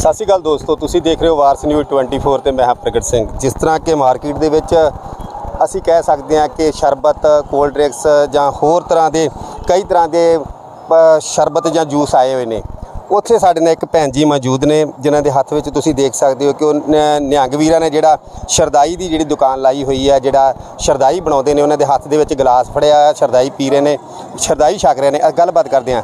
ਸਤਿ ਸ਼੍ਰੀ ਅਕਾਲ ਦੋਸਤੋ, ਤੁਸੀਂ ਦੇਖ ਰਹੇ ਹੋ ਵਾਰਸ ਨਿਊਜ਼ 24 ਤੇ ਮੈਂ ਹਾਂ ਪ੍ਰਗਟ ਸਿੰਘ। ਜਿਸ ਤਰ੍ਹਾਂ ਕਿ ਮਾਰਕੀਟ ਦੇ ਵਿੱਚ ਅਸੀਂ ਕਹਿ ਸਕਦੇ ਹਾਂ ਕਿ ਸ਼ਰਬਤ, ਕੋਲਡ ਡਰਿੰਕਸ ਜਾਂ ਹੋਰ ਤਰ੍ਹਾਂ ਦੇ ਕਈ ਤਰ੍ਹਾਂ ਦੇ ਸ਼ਰਬਤ ਜਾਂ ਜੂਸ ਆਏ ਹੋਏ ਨੇ। ਉੱਥੇ ਸਾਡੇ ਨਾਲ ਇੱਕ ਭੈਣ ਜੀ ਮੌਜੂਦ ਨੇ ਜਿਨ੍ਹਾਂ ਦੇ ਹੱਥ ਵਿੱਚ ਤੁਸੀਂ ਦੇਖ ਸਕਦੇ ਹੋ ਕਿ ਉਹ ਨਿਹੰਗ ਵੀਰਾਂ ਨੇ ਜਿਹੜਾ ਸ਼ਰਦਾਈ ਦੀ ਜਿਹੜੀ ਦੁਕਾਨ ਲਾਈ ਹੋਈ ਹੈ ਜਿਹੜਾ ਸ਼ਰਦਾਈ ਬਣਾਉਂਦੇ ਨੇ ਉਹਨਾਂ ਦੇ ਹੱਥ ਦੇ ਵਿੱਚ ਗਲਾਸ ਫੜਿਆ ਹੈ ਸ਼ਰਦਾਈ ਪੀ ਰਹੇ ਨੇ ਸ਼ਰਦਾਈ ਛਕ ਰਹੇ ਨੇ। ਗੱਲਬਾਤ ਕਰਦੇ ਅ,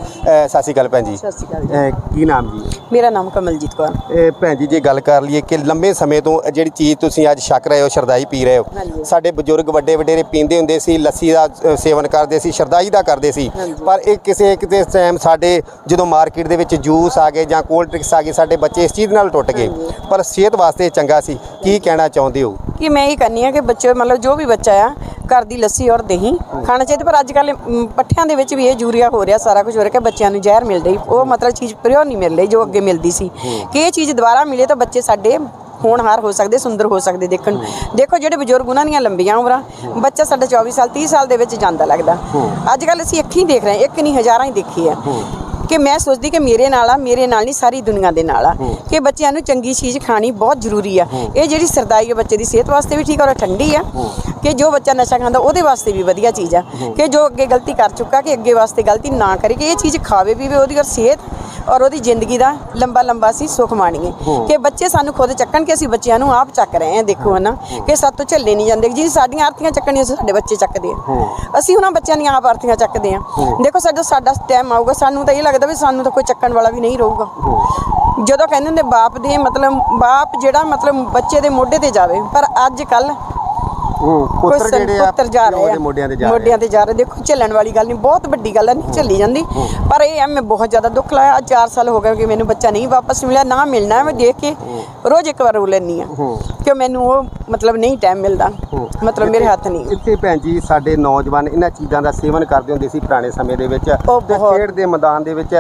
ਸਤਿ ਸ਼੍ਰੀ ਅਕਾਲ ਭੈਣ ਜੀ। ਸਤਿ ਸ਼੍ਰੀ ਅਕਾਲ ਕੀ ਨਾਮ ਜੀ? ਮੇਰਾ ਨਾਮ ਕਮਲਜੀਤ ਕੌਰ। ਭੈਣ ਜੀ ਜੇ ਗੱਲ ਕਰ ਲਈਏ ਕਿ ਲੰਬੇ ਸਮੇਂ ਤੋਂ ਜਿਹੜੀ ਚੀਜ਼ ਤੁਸੀਂ ਅੱਜ ਛਕ ਰਹੇ ਹੋ ਸ਼ਰਦਾਈ ਪੀ ਰਹੇ ਹੋ। ਸਾਡੇ ਬਜ਼ੁਰਗ ਵੱਡੇ ਵਡੇਰੇ ਪੀਂਦੇ ਹੁੰਦੇ ਸੀ ਲੱਸੀ ਦਾ ਸੇਵਨ ਕਰਦੇ ਸੀ ਸ਼ਰਦਾਈ ਦਾ ਕਰਦੇ ਸੀ। ਪਰ ਇਹ ਕਿਸੇ ਕਿਤੇ ਟਾਈਮ ਸਾਡੇ ਜਦੋਂ ਮਾਰਕੀਟ ਦੇ ਵਿੱਚ ਜੂਸ ਆ ਗਏ ਜਾਂ ਕੋਲਡ ਡਰਿੰਕਸ ਆ ਗਏ ਸਾਡੇ ਬੱਚੇ ਇਸ ਚੀਜ਼ ਨਾਲ ਟੁੱਟ ਗਏ। ਪਰ ਸਿਹਤ ਵਾਸਤੇ ਚੰਗਾ ਸੀ। ਕੀ ਕਹਿਣਾ ਚਾਹੁੰਦੇ ਹੋ? ਕਿ ਮੈਂ ਇਹ ਕਰਨੀ ਆ ਕਿ ਬੱਚੇ ਮਤਲਬ ਜੋ ਵੀ ਬੱਚਾ ਆ ਘਰ ਦੀ ਲੱਸੀ ਔਰ ਦਹੀਂ ਖਾਣਾ ਚਾਹੀਦਾ ਪਰ ਅੱਜ ਕੱਲ ਪੱਠਿਆਂ ਦੇ ਵਿੱਚ ਵੀ ਇਹ ਯੂਰੀਆ ਹੋ ਰਿਹਾ ਸਾਰਾ ਕੁਝ ਹੋ ਰਿਹਾ ਕਿ ਬੱਚਿਆਂ ਨੂੰ ਜ਼ਹਿਰ ਮਿਲ ਰਹੀ। ਉਹ ਮਤਲਬ ਚੀਜ਼ ਪਿਓਰ ਨਹੀਂ ਮਿਲ ਰਹੀ ਜੋ ਅੱਗੇ ਮਿਲਦੀ ਸੀ। ਕਿ ਇਹ ਚੀਜ਼ ਦੁਬਾਰਾ ਮਿਲੇ ਤਾਂ ਬੱਚੇ ਸਾਡੇ ਹੋਣਹਾਰ ਹੋ ਸਕਦੇ ਸੁੰਦਰ ਹੋ ਸਕਦੇ ਦੇਖਣ। ਨੂੰ। ਦੇਖੋ ਜਿਹੜੇ ਬਜ਼ੁਰਗ ਉਹਨਾਂ ਦੀਆਂ ਲੰਬੀਆਂ ਉਮਰਾਂ ਬੱਚਾ ਸਾਡਾ 24 ਸਾਲ 30 ਸਾਲ ਦੇ ਵਿੱਚ ਜਾਂਦਾ ਲੱਗਦਾ। ਅੱਜ ਕੱਲ ਅਸੀਂ ਅੱਖੀਂ ਦੇਖ ਰਹੇ ਹਾਂ ਇੱਕ ਨਹੀਂ ਹਜ਼ਾਰਾਂ ਹੀ ਦੇਖੀ ਆ ਕਿ ਮੈਂ ਸੋਚਦੀ ਕਿ ਮੇਰੇ ਨਾਲ ਆ ਮੇਰੇ ਨਾਲ ਨਹੀਂ ਸਾਰੀ ਦੁਨੀਆ ਦੇ ਨਾਲ ਆ। ਕਿ ਬੱਚਿਆਂ ਨੂੰ ਚੰਗੀ ਚੀਜ਼ ਖਾਣੀ ਬਹੁਤ ਜ਼ਰੂਰੀ ਆ। ਇਹ ਜਿਹੜੀ ਸਰਦਾਈ ਹੈ ਬੱਚੇ ਦੀ ਸਿਹਤ ਵਾਸਤੇ ਵੀ ਠੀਕ ਔਰ ਠੰਡੀ ਆ। ਕਿ ਜੋ ਬੱਚਾ ਨਸ਼ਾ ਖਾਂਦਾ ਉਹਦੇ ਵਾਸਤੇ ਵੀ ਵਧੀਆ ਚੀਜ਼ ਆ। ਕਿ ਜੋ ਅੱਗੇ ਗਲਤੀ ਕਰ ਚੁੱਕਾ ਕਿ ਅੱਗੇ ਵਾਸਤੇ ਗਲਤੀ ਨਾ ਕਰੇ ਕਿ ਇਹ ਚੀਜ਼ ਖਾਵੇ ਪੀਵੇ ਉਹਦੀ ਔਰ ਸਿਹਤ ਔਰ ਉਹਦੀ ਜ਼ਿੰਦਗੀ ਦਾ ਲੰਬਾ ਲੰਬਾ ਸੀ ਸੁਖ ਮਾਣੀਏ। ਕਿ ਬੱਚੇ ਸਾਨੂੰ ਖੁਦ ਚੱਕਣ ਕਿ ਅਸੀਂ ਬੱਚਿਆਂ ਨੂੰ ਆਪ ਚੱਕ ਰਹੇ ਹਾਂ ਦੇਖੋ ਹਨਾ। ਕਿ ਸਾਤੋਂ ਝੱਲੇ ਨਹੀਂ ਜਾਂਦੇ। ਜੀ ਸਾਡੀਆਂ ਆਰਥੀਆਂ ਚੱਕਣੀਆਂ ਸਾਡੇ ਬੱਚੇ ਚੱਕਦੇ ਆ। ਅਸੀਂ ਉਹਨਾਂ ਬੱਚਿਆਂ ਦੀਆਂ ਆਪ ਆਰਥੀਆਂ ਚੱਕਦੇ ਆ। ਦੇਖੋ ਸਾਡਾ ਸਾਡਾ ਟਾਈਮ ਆਊਗਾ। ਸਾਨੂੰ ਤਾਂ ਇਹ ਲੱਗਦਾ ਵੀ ਸਾਨੂੰ ਤਾਂ ਕੋਈ ਚੱਕਣ ਵਾਲਾ ਵੀ ਨਹੀਂ ਰਹੂਗਾ। ਜਦੋਂ ਕਹਿੰਦੇ ਹੁੰਦੇ ਬਾਪ ਦੇ ਮਤਲਬ ਬਾਪ ਜਿਹੜਾ ਮਤਲਬ ਬੱਚੇ ਦੇ ਮੋਢੇ ਤੇ ਜਾਵੇ। ਪਰ ਅੱਜ ਕੱਲ ਪੁੱਤਰ ਕੋਈ ਜਿਹੜੇ ਆ ਪੁੱਤਰ ਜਾ ਰਹੇ ਆ। ਮੋਢਿਆਂ ਤੇ ਜਾ ਰਹੇ ਮੋਢਿਆਂ ਤੇ ਜਾ ਰਹੇ। ਦੇਖੋ ਝੱਲਣ ਵਾਲੀ ਗੱਲ ਨਹੀਂ ਬਹੁਤ ਵੱਡੀ ਗੱਲ ਹੈ ਨਹੀਂ ਝੱਲੀ ਜਾਂਦੀ। ਪਰ ਇਹ ਆ ਮੈਂ ਬਹੁਤ ਜ਼ਿਆਦਾ ਦੁੱਖ ਲਾਇਆ। 4 ਸਾਲ ਹੋ ਗਏ ਕਿ ਮੈਨੂੰ ਬੱਚਾ ਨਹੀਂ ਵਾਪਸ ਮਿਲਿਆ ਨਾ ਮਿਲਣਾ ਮੈਂ ਦੇਖ ਕੇ ਰੋਜ਼ ਇੱਕ ਵਾਰ ਰੋ ਲੈਂਦੀ ਆ ਕਿ ਮੈਨੂੰ ਉਹ ਮਤਲਬ ਨਹੀਂ ਟਾਈਮ ਮਿਲਦਾ। ਮਤਲਬ ਮੇਰੇ ਹੱਥ ਨਹੀਂ। ਇੱਥੇ ਭੈਣ ਜੀ ਸਾਡੇ ਨੌਜਵਾਨ ਇਹਨਾਂ ਚੀਜ਼ਾਂ ਦਾ ਸੇਵਨ ਕਰਦੇ ਹੁੰਦੇ ਸੀ ਪੁਰਾਣੇ ਸਮੇਂ ਦੇ ਵਿੱਚ। ਤੇ ਖੇਡ ਦੇ ਮੈਦਾਨ ਦੇ ਵਿੱਚ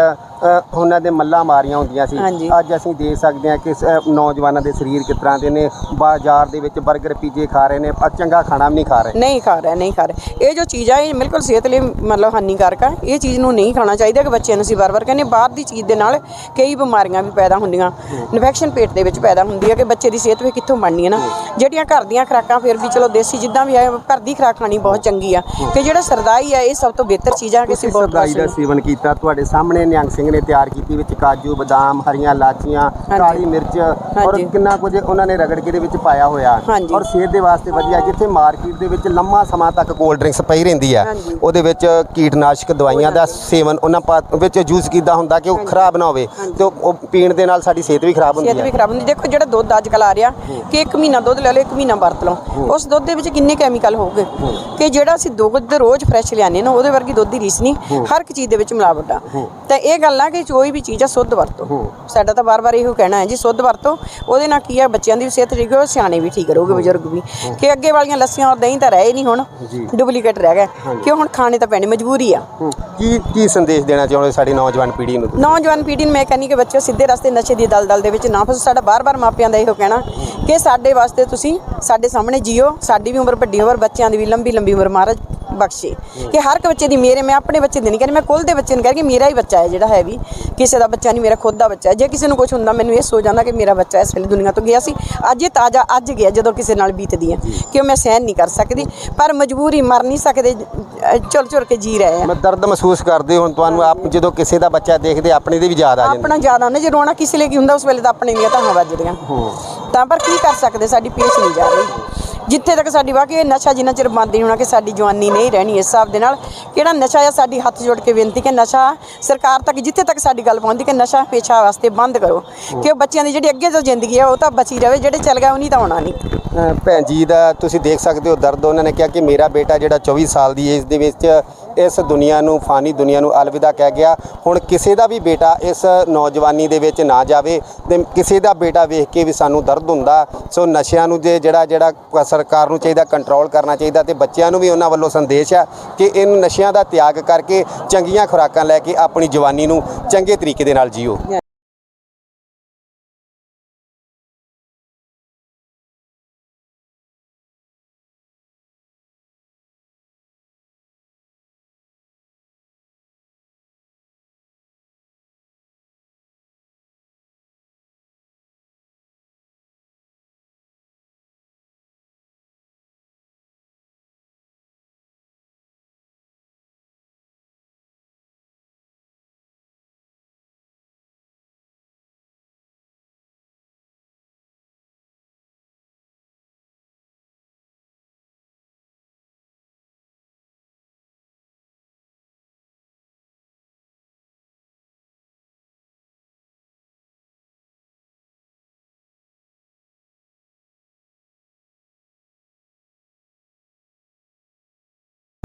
ਉਹਨਾਂ ਦੇ ਮੱਲਾਂ ਮਾਰੀਆਂ ਹੁੰਦੀਆਂ ਸੀ। ਅੱਜ ਅਸੀਂ ਦੇਖ ਸਕਦੇ ਹਾਂ ਕਿ ਨੌਜਵਾਨਾਂ ਦੇ ਸਰੀਰ ਕਿਸ ਤਰ੍ਹਾਂ ਦੇ ਨੇ। ਬਾਜ਼ਾਰ ਦੇ ਵਿੱਚ 버ਗਰ ਪੀਜੇ ਖਾ ਰਹੇ ਨੇ ਪਰ ਚੰਗਾ ਖਾਣਾ ਵੀ ਨਹੀਂ ਖਾ ਰਹੇ। ਨਹੀਂ ਖਾ ਰਿਹਾ ਨਹੀਂ ਖਾ ਰਿਹਾ। ਇਹ ਜੋ ਚੀਜ਼ ਆ ਇਹ ਬਿਲਕੁਲ ਸਿਹਤ ਲਈ ਮਤਲਬ ਹਾਨੀਕਾਰਕ ਆ। ਇਹ ਚੀਜ਼ ਨੂੰ ਨਹੀਂ ਖਾਣਾ ਚਾਹੀਦਾ ਕਿ ਬੱਚਿਆਂ ਨੂੰ ਅਸੀਂ ਵਾਰ-ਵਾਰ ਕਹਿੰਦੇ ਬਾਹਰ ਦੀ ਚੀਜ਼ ਦੇ ਨਾਲ ਕਈ ਬਿਮਾਰੀਆਂ ਵੀ ਪੈਦਾ ਹੁੰਦੀਆਂ। ਇਨਫੈਕਸ਼ਨ ਪੇਟ ਦੇ ਵਿੱਚ ਪੈਦਾ ਹੁੰਦੀ ਹੈ ਕਿ ਬੱਚੇ ਦੀ ਸਿਹਤ ਵੀ ਕਿੱਥੋਂ ਬਣਨੀ ਹੈ ਨਾ। ਜਿਹੜੀਆਂ ਘਰ ਦੀਆਂ ਖੁਰਾਕਾਂ ਫਿਰ ਵੀ ਚਲੋ ਦੇਸੀ ਜਿੱਦਾਂ ਵੀ ਆ ਘਰ ਦੀ ਖੁਰਾਕ ਖਾਣੀ ਬਹੁਤ ਚੰਗੀ ਆ। ਕਿ ਜਿਹੜਾ ਸਰਦਾਈ ਆ ਇਹ ਸਭ ਤੋਂ ਬਿਹਤਰ ਚੀਜ਼ ਆ ਕਿ ਅਸੀਂ ਤੁਸੀਂ ਬਹੁਤ ਸਰਦਾਈ ਦਾ ਸੇਵਨ ਕੀਤਾ ਤੁਹਾਡੇ ਸਾਹਮਣੇ ਨਿਹੰਗ ਸਿੰਘ ਨੇ ਤਿਆਰ ਕੀਤੀ ਵਿੱਚ ਕਾਜੂ ਬਦਾਮ ਹਰੀਆਂ ਲਾਚੀਆਂ। ਕਾਲੀ ਮਿਰਚ ਔਰ। ਕਿੰਨਾ ਕੁਝ ਉਹਨਾਂ ਨੇ ਰਗੜ ਕੇ ਦੇ ਵਿੱਚ ਪਾਇਆ ਹੋਇਆ। ਔਰ ਸਿਹਤ ਦੇ ਵਾਸਤੇ ਵਧੀਆ ਜਿੱਥੇ ਮਾਰਕੀਟ ਦੇ ਵਿੱਚ ਲੰਮਾ ਸਮਾਂ ਤੱਕ ਕੋਲਡ ਡਰਿੰਕਸ ਪਈ ਰਹਿੰਦੀ ਆ। ਉਹਦੇ ਵਿੱਚ ਕੀਟਨਾਸ਼ਕ ਦਵਾਈਆਂ ਦਾ ਸੇਵਨ ਉਹਨਾਂ ਵਿੱਚ ਜੂਸ ਕੀਤਾ ਹੁੰਦਾ ਕਿ ਉਹ ਖਰਾਬ ਨਾ ਹੋਵੇ ਤੇ ਉਹ ਪੀਣ ਦੇ ਨਾਲ ਸਾਡੀ ਸਿਹਤ ਵੀ ਖਰਾਬ ਹੁੰਦੀ ਸਿਹਤ ਵੀ ਹੈ ਖਰਾਬ ਹੁੰਦੀ। ਦੇਖੋ ਜਿਹੜਾ ਦੁੱਧ ਅੱਜ ਕੱਲ ਆ ਰਿਹਾ ਕਿ ਇੱਕ ਮਹੀਨਾ ਦੁੱਧ ਲੈ ਲਓ ਇੱਕ ਮਹੀਨਾ ਵਰਤ ਲਓ। ਉਸ ਦੁੱਧ ਦੇ ਵਿੱਚ ਕਿੰਨੇ ਕੈਮੀਕਲ ਹੋਊਗੇ? ਕਿ ਜਿਹੜਾ ਅਸੀਂ ਦੁੱਧ ਰੋਜ਼ ਫਰੈਸ਼ ਲਿਆਨੇ ਨਾ ਉਹਦੇ ਵਰਗੀ ਦੁੱਧ ਦੀ ਰੀਸ ਨਹੀਂ। ਹਰ। ਇੱਕ ਚੀਜ਼ ਦੇ ਵਿੱਚ ਮਿਲਾਵਟ ਆ। ਤਾਂ ਇਹ ਗੱਲ ਆ ਕਿ ਕੋਈ ਵੀ ਚੀਜ਼ ਆ ਸੁੱਧ ਵਰਤੋ। ਸਾਡਾ ਤਾਂ ਵਾਰ-ਵਾਰ ਇਹੋ ਕਹਿਣਾ ਹੈ ਜੀ ਸੁੱਧ ਵਰਤੋ। ਉਹਦੇ ਨਾਲ ਕੀ ਆ ਬੱਚਿਆਂ ਦੀ ਵੀ ਸਿਹਤ ਠੀਕ ਹੋ ਸਿਆਣੇ ਵੀ ਠੀਕ ਰਹੋਗੇ ਬਜ਼ੁਰਗ ਵੀ। ਕਿ ਅੱਗੇ ਵਾਲੀਆਂ ਲੱਸੀਆਂ ਔਰ ਦਹੀਂ ਤਾਂ ਰਹੇ ਨਹੀਂ ਹੁਣ ਡੁਪਲੀਕੇਟ ਰਹਿ ਗਏ। ਕਿ ਹੁਣ ਖਾਣੇ ਤਾਂ ਪੈਣੇ ਮਜਬੂਰੀ ਆ। ਕੀ ਕੀ ਸੰਦੇਸ਼ ਦੇਣਾ ਚਾਹੁੰਦੇ ਸਾਡੀ ਨੌਜਵਾਨ ਪੀੜ੍ਹੀ ਨੂੰ ਨੌਜਵਾਨ ਪੀੜ੍ਹੀ ਨੂੰ ਮੈਂ ਕਹਿੰਦੀ ਕਿ ਬੱਚਿਓ ਸਿੱਧੇ ਰਸਤੇ ਨਸ਼ੇ ਦੀ ਦਲਦਲ ਦੇ ਵਿੱਚ ਨਾ ਫਸੋ। ਸਾਡਾ ਬਾਰ-ਬਾਰ ਮਾਪਿਆਂ ਦਾ ਇਹੋ ਕਹਿਣਾ ਕਿ ਸਾਡੇ ਵਾਸਤੇ ਤੁਸੀਂ ਸਾਡੇ ਸਾਹਮਣੇ ਜੀਓ। ਸਾਡੀ ਵੀ ਉਮਰ ਵੱਡੀ ਉਮਰ, ਬੱਚਿਆਂ ਦੀ ਵੀ ਲੰਬੀ ਲੰਬੀ ਉਮਰ। ਮਹਾਰਾਜ ਬਖਸ਼ੇ ਕਿ ਹਰ ਇੱਕ ਬੱਚੇ ਦੀ ਮੇਰੇ ਮੈਂ ਆਪਣੇ ਬੱਚੇ ਦੀ ਨਹੀਂ ਕਹਿੰਦੀ ਮੈਂ ਕੁੱਲ ਦੇ ਬੱਚੇ ਨੂੰ ਕਹਿ ਰਹੀ ਕਿ ਮੇਰਾ ਹੀ ਬੱਚਾ ਹੈ ਜਿਹੜਾ ਹੈ ਵੀ ਕਿਸੇ ਦਾ ਬੱਚਾ ਨਹੀਂ ਮੇਰਾ ਖੁਦ ਦਾ ਬੱਚਾ ਹੈ। ਜੇ ਕਿਸੇ ਨੂੰ ਕੁਝ ਹੁੰਦਾ ਮੈਨੂੰ ਇਹ ਸੋਚ ਜਾਂਦਾ ਕਿ ਮੇਰਾ ਬੱਚਾ ਇਸ ਵੇਲੇ ਦੁਨੀਆ ਤੋਂ ਗਿਆ ਸੀ ਅੱਜ ਇਹ ਤਾਜ਼ਾ ਅੱਜ ਗਿਆ ਜਦੋਂ ਕਿਸੇ ਨਾਲ ਬੀਤਦੀ ਹੈ ਕਿ ਮੈਂ ਸਹਿਨ ਨਹੀਂ ਕਰ ਸਕਦੀ। ਪਰ ਮਜਬੂਰੀ ਮਰ ਨਹੀਂ ਸਕਦੇ ਚੁਰ ਚੁਰ ਕੇ ਜੀ ਰਹੇ ਆ ਮੈਂ ਦਰਦ ਮਹਿਸੂਸ ਕਰਦੇ ਹੋ ਤੁਹਾਨੂੰ ਆਪ ਜਦੋਂ ਕਿਸੇ ਦਾ ਬੱਚਾ ਦੇਖਦੇ ਆਪਣੇ ਦੇ ਵੀ ਯਾਦ ਆ ਜਾਂਦੀ। ਆਪਣਾ ਜ਼ਿਆਦਾ ਉਹਨੇ ਜੇ ਰੋਣਾ ਕਿਸੇ ਲਈ ਕੀ ਹੁੰਦਾ ਉਸ ਵੇਲੇ ਤਾਂ ਆਪਣੇ ਦੀਆਂ ਤਾਂ ਵੱਜਦੀਆਂ। ਤਾਂ ਪਰ ਕੀ ਕਰ ਸਕਦੇ ਸਾਡੀ ਪੇਸ਼ ਨਹੀਂ ਜਾ ਰਹੀ। ਜਿੱਥੇ ਤੱਕ ਸਾਡੀ ਵਾਕਈ ਇਹ ਨਸ਼ਾ ਜਿੰਨਾ ਚਿਰ ਬੰਦ ਨਹੀਂ ਹੋਣਾ ਕਿ ਸਾਡੀ ਜਵਾਨੀ ਨਹੀਂ ਰਹਿਣੀ ਇਸ ਹਿਸਾਬ ਦੇ ਨਾਲ ਕਿਹੜਾ ਨਸ਼ਾ ਆ, ਸਾਡੀ ਹੱਥ ਜੋੜ ਕੇ ਬੇਨਤੀ ਕਿ ਨਸ਼ਾ ਸਰਕਾਰ ਤੱਕ ਜਿੱਥੇ ਤੱਕ ਸਾਡੀ ਗੱਲ ਪਹੁੰਚਦੀ ਕਿ ਨਸ਼ਾ ਪੇਸ਼ਾ ਵਾਸਤੇ ਬੰਦ ਕਰੋ ਕਿ ਉਹ ਬੱਚਿਆਂ ਦੀ ਜਿਹੜੀ ਅੱਗੇ ਤੋਂ ਜ਼ਿੰਦਗੀ ਆ, ਉਹ ਤਾਂ ਬਚੀ ਰਵੇ ਜਿਹੜੇ ਚੱਲ ਗਿਆ ਉਹ ਨਹੀਂ ਤਾਂ ਆਉਣਾ ਨਹੀਂ। ਭੈਣ ਜੀ ਦਾ ਤੁਸੀਂ ਦੇਖ ਸਕਦੇ ਹੋ ਦਰਦ, ਉਹਨਾਂ ਨੇ ਕਿਹਾ ਕਿ ਮੇਰਾ ਬੇਟਾ ਜਿਹੜਾ 24 ਸਾਲ ਦੀ ਏਜ ਦੇ ਵਿੱਚ ਇਸ ਦੁਨੀਆ ਨੂੰ, ਫਾਨੀ ਦੁਨੀਆ ਨੂੰ ਅਲਵਿਦਾ ਕਹਿ ਗਿਆ। ਹੁਣ ਕਿਸੇ ਦਾ ਵੀ ਬੇਟਾ ਇਸ ਨੌਜਵਾਨੀ ਦੇ ਵਿੱਚ ਨਾ ਜਾਵੇ ਤੇ ਕਿਸੇ ਦਾ ਬੇਟਾ ਵੇਖ ਕੇ ਵੀ ਸਾਨੂੰ ਦਰਦ ਹੁੰਦਾ, ਸੋ ਨਸ਼ਿਆਂ ਨੂੰ ਜੇ ਜਿਹੜਾ ਜਿਹੜਾ ਸਰਕਾਰ ਨੂੰ ਚਾਹੀਦਾ ਕੰਟਰੋਲ ਕਰਨਾ ਚਾਹੀਦਾ ਤੇ ਬੱਚਿਆਂ ਨੂੰ ਵੀ ਉਹਨਾਂ ਵੱਲੋਂ ਸੰਦੇਸ਼ ਆ ਕਿ ਇਨ ਨਸ਼ਿਆਂ ਦਾ ਤਿਆਗ ਕਰਕੇ ਚੰਗੀਆਂ ਖੁਰਾਕਾਂ ਲੈ ਕੇ ਆਪਣੀ ਜਵਾਨੀ ਨੂੰ ਚੰਗੇ ਤਰੀਕੇ ਦੇ ਨਾਲ ਜੀਓ।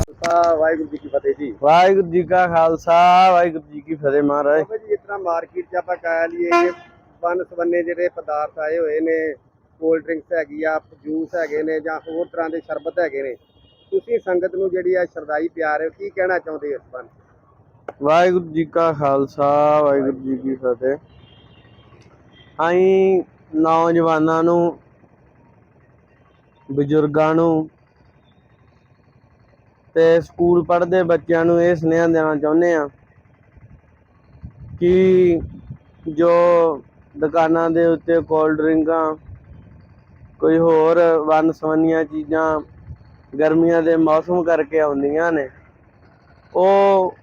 ਵਾਹਿਗੁਰੂ ਜੀ ਕੀ ਫਤਿਹ ਜੀ। ਵਾਹਿਗੁਰੂ ਜੀ ਕਾ ਖਾਲਸਾ ਵਾਹਿਗੁਰੂ ਜੀ ਕੀ ਫਤਿਹ ਮਹਾਰਾਜ। ਬਾਬਾ ਜੀ ਇਸ ਤਰ੍ਹਾਂ ਮਾਰਕੀਟ 'ਚ ਆਪਾਂ ਕਹਿ ਲਈਏ ਵਨ ਸਵੰਨੇ ਜਿਹੜੇ ਪਦਾਰਥ ਆਏ ਹੋਏ ਨੇ ਕੋਲਡ ਡਰਿੰਕਸ ਹੈਗੀ ਆ ਜੂਸ ਹੈਗੇ ਨੇ ਜਾਂ ਹੋਰ ਤਰ੍ਹਾਂ ਦੇ ਸ਼ਰਬਤ ਹੈਗੇ ਨੇ ਤੁਸੀਂ ਸੰਗਤ ਨੂੰ ਜਿਹੜੀ ਆ ਸ਼ਰਦਾਈ ਪਿਆ ਰਹੇ ਹੋ ਕੀ ਕਹਿਣਾ ਚਾਹੁੰਦੇ ਇਸ ਬਾਰੇ? ਵਾਹਿਗੁਰੂ ਜੀ ਕਾ ਖਾਲਸਾ ਵਾਹਿਗੁਰੂ ਜੀ ਕੀ ਫਤਿਹ। ਅਸੀਂ ਨੌਜਵਾਨਾਂ ਨੂੰ ਬਜ਼ੁਰਗਾਂ ਨੂੰ ਤੇ ਸਕੂਲ ਪੜ੍ਹਦੇ ਬੱਚਿਆਂ ਨੂੰ ਇਹ ਸੁਨੇਹਾ ਦੇਣਾ ਚਾਹੁੰਦੇ ਆ ਕਿ ਜੋ ਦੁਕਾਨਾਂ ਦੇ ਉੱਤੇ ਕੋਲਡ ਡਰਿੰਕਾਂ ਕੋਈ ਹੋਰ ਵੰਨ ਸਵੰਨੀਆਂ ਚੀਜ਼ਾਂ ਗਰਮੀਆਂ ਦੇ ਮੌਸਮ ਕਰਕੇ ਆਉਂਦੀਆਂ ਨੇ, ਉਹ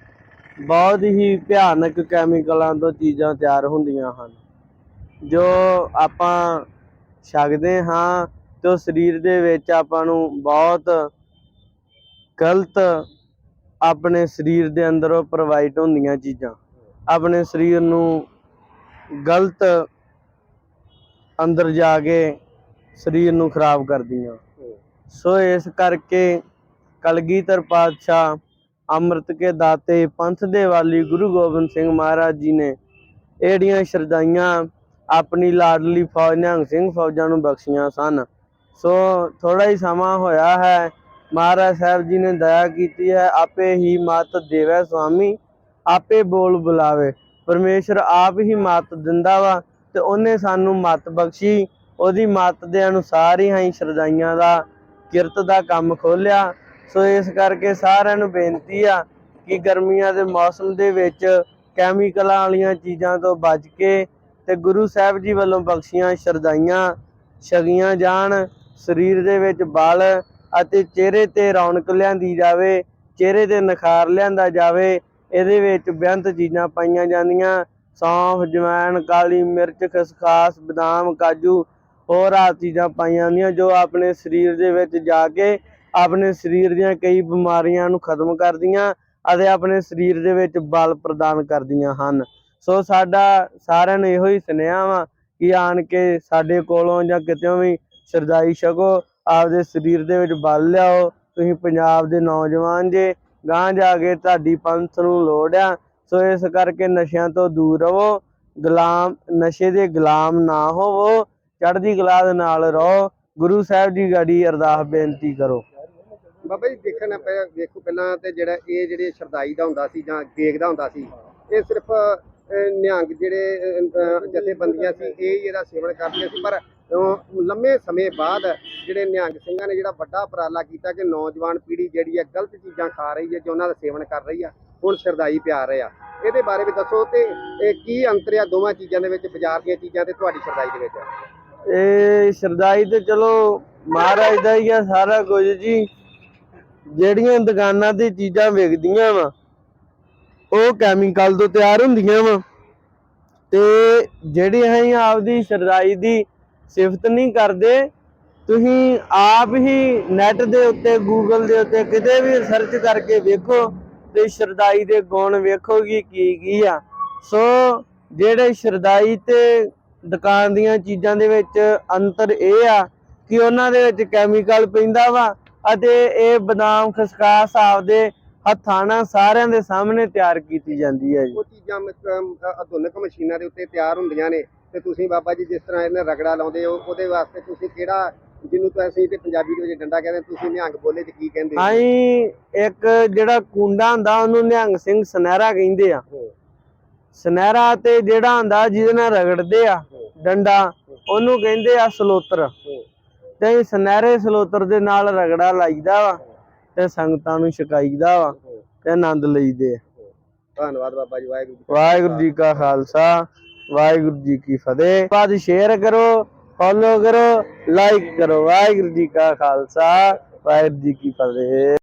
ਬਹੁਤ ਹੀ ਭਿਆਨਕ ਕੈਮੀਕਲਾਂ ਤੋਂ ਚੀਜ਼ਾਂ ਤਿਆਰ ਹੁੰਦੀਆਂ ਹਨ, ਜੋ ਆਪਾਂ ਛਕਦੇ ਹਾਂ ਤੇ ਉਹ ਸਰੀਰ ਦੇ ਵਿੱਚ ਆਪਾਂ ਨੂੰ ਬਹੁਤ ਗਲਤ ਆਪਣੇ ਸਰੀਰ ਦੇ ਅੰਦਰੋਂ ਪ੍ਰੋਵਾਈਡ ਹੁੰਦੀਆਂ ਚੀਜ਼ਾਂ। ਆਪਣੇ ਸਰੀਰ ਨੂੰ ਗਲਤ ਅੰਦਰ ਜਾ ਕੇ ਸਰੀਰ ਨੂੰ ਖਰਾਬ ਕਰਦੀਆਂ। ਸੋ ਇਸ ਕਰਕੇ ਕਲਗੀਧਰ ਪਾਤਸ਼ਾਹ ਅੰਮ੍ਰਿਤ ਕੇ ਦਾਤੇ ਪੰਥ ਦੇ ਵਾਲੀ ਗੁਰੂ ਗੋਬਿੰਦ ਸਿੰਘ ਮਹਾਰਾਜ ਜੀ ਨੇ ਇਹੜੀਆਂ ਸ਼ਰਦਾਈਆਂ ਆਪਣੀ ਲਾਡਲੀ ਫੌਜ ਨਿਹੰਗ ਸਿੰਘ ਫੌਜਾਂ ਨੂੰ ਬਖਸ਼ੀਆਂ ਸਨ। ਸੋ ਥੋੜਾ ਹੀ ਸਮਾਂ ਹੋਇਆ ਹੈ। ਮਹਾਰਾਜ ਸਾਹਿਬ ਜੀ ਨੇ ਦਇਆ ਕੀਤੀ ਹੈ, ਆਪੇ ਹੀ ਮਤ ਦੇਵੇ ਸੁਆਮੀ, ਆਪੇ ਬੋਲ ਬੁਲਾਵੇ। ਪਰਮੇਸ਼ਰ ਆਪ ਹੀ ਮਤ ਦਿੰਦਾ ਵਾ ਤੇ ਉਹਨੇ ਸਾਨੂੰ ਮਤ ਬਖਸ਼ੀ। ਉਹਦੀ ਮਤ ਦੇ ਅਨੁਸਾਰ ਹੀ ਅਸੀਂ ਸ਼ਰਦਾਈਆਂ ਦਾ, ਕਿਰਤ ਦਾ ਕੰਮ ਖੋਲਿਆ ਸੋ ਇਸ ਕਰਕੇ ਸਾਰਿਆਂ ਨੂੰ ਬੇਨਤੀ ਆ ਕਿ ਗਰਮੀਆਂ ਦੇ ਮੌਸਮ ਦੇ ਵਿੱਚ ਕੈਮੀਕਲਾਂ ਵਾਲੀਆਂ ਚੀਜ਼ਾਂ ਤੋਂ ਬਚ ਕੇ ਤੇ ਗੁਰੂ ਸਾਹਿਬ ਜੀ ਵੱਲੋਂ ਬਖਸ਼ੀਆਂ ਸ਼ਰਦਾਈਆਂ ਛਕੀਆਂ ਜਾਣ, ਸਰੀਰ ਦੇ ਵਿੱਚ ਬਲ ਅਤੇ ਚਿਹਰੇ ਤੇ ਰੌਣਕ ਲਿਆਂਦੀ ਜਾਵੇ, ਚਿਹਰੇ ਤੇ ਨਖਾਰ ਲਿਆਂਦਾ ਜਾਵੇ, ਇਹਦੇ ਵਿੱਚ ਬੇਅੰਤ ਚੀਜ਼ਾਂ ਪਾਈਆਂ ਜਾਂਦੀਆਂ। ਸੌਂਫ, ਜਵੈਣ, ਕਾਲੀ ਮਿਰਚ ਖਸਖਾਸ ਬਦਾਮ, ਕਾਜੂ, ਹੋਰ ਆ ਚੀਜ਼ਾਂ ਪਾਈਆਂ ਜਾਂਦੀਆਂ ਜੋ ਆਪਣੇ ਸਰੀਰ ਦੇ ਵਿੱਚ ਜਾ ਕੇ ਆਪਣੇ ਸਰੀਰ ਦੀਆਂ ਕਈ ਬਿਮਾਰੀਆਂ ਨੂੰ ਖਤਮ ਕਰਦੀਆਂ ਅਤੇ ਆਪਣੇ ਸਰੀਰ ਦੇ ਵਿੱਚ ਬਲ ਪ੍ਰਦਾਨ ਕਰਦੀਆਂ ਹਨ। ਸੋ ਸਾਡਾ ਸਾਰਿਆਂ ਨੂੰ ਇਹੋ ਹੀ ਸੁਨੇਹਾ ਵਾ ਕਿ ਆਣ ਕੇ ਸਾਡੇ ਕੋਲੋਂ ਜਾਂ ਕਿਤੇੋਂ ਵੀ ਸ਼ਰਦਾਈ ਛਕੋ। ਆਪਦੇ ਸਰੀਰ ਦੇ ਵਿੱਚ ਬਲ ਲਿਆਓ। ਤੁਸੀਂ ਪੰਜਾਬ ਦੇ ਨੌਜਵਾਨ ਜੇ ਗਾਂ ਜਾ ਕੇ ਤੁਹਾਡੀ ਪੰਥ ਨੂੰ ਲੋੜ ਆ, ਸੋ ਇਸ ਕਰਕੇ ਨਸ਼ਿਆਂ ਤੋਂ ਦੂਰ ਰਹੋ। ਗੁਲਾਮ, ਨਸ਼ੇ ਦੇ ਗੁਲਾਮ ਨਾ ਹੋਵੋ। ਚੜ੍ਹਦੀ ਕਲਾ ਦੇ ਨਾਲ ਰਹੋ। ਗੁਰੂ ਸਾਹਿਬ ਜੀ ਗਾੜੀ ਅਰਦਾਸ ਬੇਨਤੀ ਕਰੋ। ਬਾਬਾ ਜੀ, ਦੇਖਣ ਆਪਾਂ ਵੇਖੋ ਪਹਿਲਾਂ ਤੇ ਜਿਹੜਾ ਇਹ ਜਿਹੜੇ ਸ਼ਰਦਾਈ ਦਾ ਹੁੰਦਾ ਸੀ ਜਾਂ ਕੇਕ ਦਾ ਹੁੰਦਾ ਸੀ, ਇਹ ਸਿਰਫ ਨਿਹੰਗ ਜਿਹੜੇ ਜਥੇਬੰਦੀਆਂ ਸੀ, ਇਹ ਹੀ ਇਹਦਾ ਸੇਵਨ ਕਰਦੀਆਂ ਸੀ। ਪਰ ਲੰਮੇ ਸਮੇਂ ਬਾਅਦ ਜਿਹੜੇ ਨਿਹੰਗ ਸਿੰਘਾਂ ਨੇ ਜਿਹੜਾ ਵੱਡਾ ਉਪਰਾਲਾ ਕੀਤਾ ਕਿ ਨੌਜਵਾਨ ਪੀੜ੍ਹੀ ਜਿਹੜੀ ਹੈ ਗਲਤ ਚੀਜ਼ਾਂ ਖਾ ਰਹੀ ਹੈ, ਜੋ ਉਹਨਾਂ ਦਾ ਸੇਵਨ ਕਰ ਰਹੀ ਆ, ਹੁਣ ਸ਼ਰਦਾਈ ਪਿਆ ਰਹੇ ਆ। ਇਹਦੇ ਬਾਰੇ ਵੀ ਦੱਸੋ ਤੇ ਇਹ ਕੀ ਅੰਤਰ ਆ ਦੋਵਾਂ ਚੀਜ਼ਾਂ ਦੇ ਵਿੱਚ, ਬਾਜ਼ਾਰ ਦੀਆਂ ਚੀਜ਼ਾਂ ਤੇ ਤੁਹਾਡੀ ਸ਼ਰਦਾਈ ਦੇ ਵਿੱਚ ਇਹ ਸ਼ਰਦਾਈ ਤੇ ਚਲੋ ਮਹਾਰਾਜ ਦਾ ਹੀ ਆ ਸਾਰਾ ਕੁਝ ਜੀ। ਜਿਹੜੀਆਂ ਦੁਕਾਨਾਂ ਤੇ ਚੀਜ਼ਾਂ ਵਿਕਦੀਆਂ ਵਾ, ਉਹ ਕੈਮੀਕਲ ਤੋਂ ਤਿਆਰ ਹੁੰਦੀਆਂ ਵਾ। ਤੇ ਜਿਹੜੀ ਅਸੀਂ ਆਪਦੀ ਸ਼ਰਦਾਈ ਦੀ ਸਿਫਤ ਨਹੀਂ ਕਰਦੇ ਤੁਸੀਂ ਆਪ ਹੀ ਨੈਟ ਦੇ ਉੱਤੇ ਗੂਗਲ ਦੇ ਉੱਤੇ ਕਿਤੇ ਵੀ ਸਰਚ ਕਰਕੇ ਵੇਖੋ ਤੇ ਸ਼ਰਦਾਈ ਦੇ ਗੁਣ ਵੇਖੋ ਕੀ ਕੀ ਆ। ਸੋ ਜਿਹੜੇ ਸ਼ਰਦਾਈ ਤੇ ਦੁਕਾਨ ਦੀਆਂ ਚੀਜ਼ਾਂ ਦੇ ਵਿੱਚ ਅੰਤਰ ਇਹ ਆ ਕਿ ਉਹਨਾਂ ਦੇ ਵਿੱਚ ਕੈਮੀਕਲ ਪੈਂਦਾ ਵਾ ਅਤੇ ਇਹ ਬਦਾਮ ਖਸਖਾਸ ਆਪਦੇ ਹੱਥਾਂ ਨਾਲ ਸਾਰਿਆਂ ਦੇ ਸਾਹਮਣੇ ਤਿਆਰ ਕੀਤੀ ਜਾਂਦੀ ਹੈ ਜੀ। ਉਹ ਚੀਜ਼ਾਂ ਮਤਲਬ, ਆਧੁਨਿਕ ਮਸ਼ੀਨਾਂ ਦੇ ਉੱਤੇ ਤਿਆਰ ਹੁੰਦੀਆਂ ਨੇ। ਤੇ ਤੁਸੀਂ ਬਾਬਾ ਜੀ ਜਿਸ ਤਰ੍ਹਾਂ ਇਹਨਾਂ ਰਗੜਾ ਲਾਉਂਦੇ ਹੋ ਉਹਦੇ ਵਾਸਤੇ ਤੁਸੀਂ ਕਿਹੜਾ ਜਿਹਨੂੰ ਤਾਂ ਅਸੀਂ ਤੇ ਪੰਜਾਬੀ ਦੇ ਵਿੱਚ ਡੰਡਾ ਕਹਿੰਦੇ ਤੁਸੀਂ ਨਿਹੰਗ ਬੋਲੇ ਚ ਕੀ ਕਹਿੰਦੇ? ਅਸੀਂ ਇੱਕ ਜਿਹੜਾ ਕੁੰਡਾ ਹੁੰਦਾ ਉਹਨੂੰ ਨਿਹੰਗ ਸਿੰਘ ਸੁਨਹਿਰਾ ਕਹਿੰਦੇ ਆ। ਸੁਨਹਿਰਾ ਤੇ ਜਿਹੜਾ ਹੁੰਦਾ ਜਿਹਦੇ ਨਾਲ ਰਗੜਦੇ ਆ ਡੰਡਾ ਉਹਨੂੰ ਕਹਿੰਦੇ ਆ ਸਲੋਤਰ। ਤੇ ਸੁਨਹਿਰੇ ਸਲੋਤਰ ਦੇ ਨਾਲ ਰਗੜਾ ਲਾਈਦਾ ਵਾ ਤੇ ਸੰਗਤਾਂ ਨੂੰ ਛਕਾਈਦਾ ਵਾ ਤੇ ਆਨੰਦ ਲਈਦੇ ਆ। ਧੰਨਵਾਦ ਬਾਬਾ ਜੀ ਵਾਹਿਗੁਰੂ ਵਾਹਿਗੁਰੂ ਜੀ ਕਾ ਖਾਲਸਾ। ਵਾਹਿਗੁਰੂ ਜੀ ਕੀ ਫਤਿਹ। ਬਾਅਦ ਸ਼ੇਅਰ ਕਰੋ ਫੋਲੋ ਕਰੋ ਲਾਈਕ ਕਰੋ। ਵਾਹਿਗੁਰੂ ਜੀ ਕਾ ਖਾਲਸਾ। ਵਾਹਿਗੁਰੂ ਜੀ ਕੀ ਫਤਿਹ।